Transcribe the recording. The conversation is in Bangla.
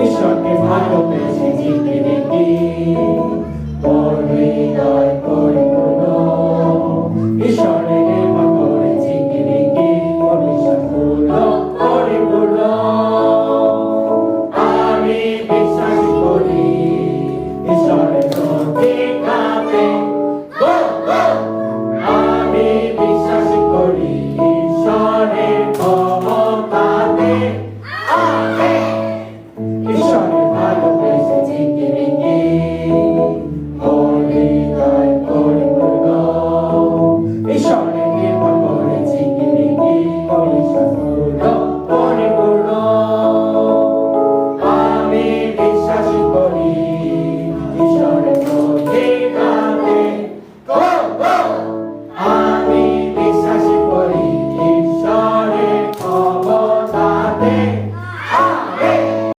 ঈশ্বরকে ভালোবেসে জিকিরিকি তোর হৃদয় পরিপূর্ণ। ঈশ্বরের প্রেমা করে জিকিরিকি তোর ঈশ্বর পূর্ণ, পরিপূর্ণ। আমি বিশ্বাস করি ঈশ্বরের প্রতিজ্ঞাতে আমি বিশ্বাস করি ঈশ্বরের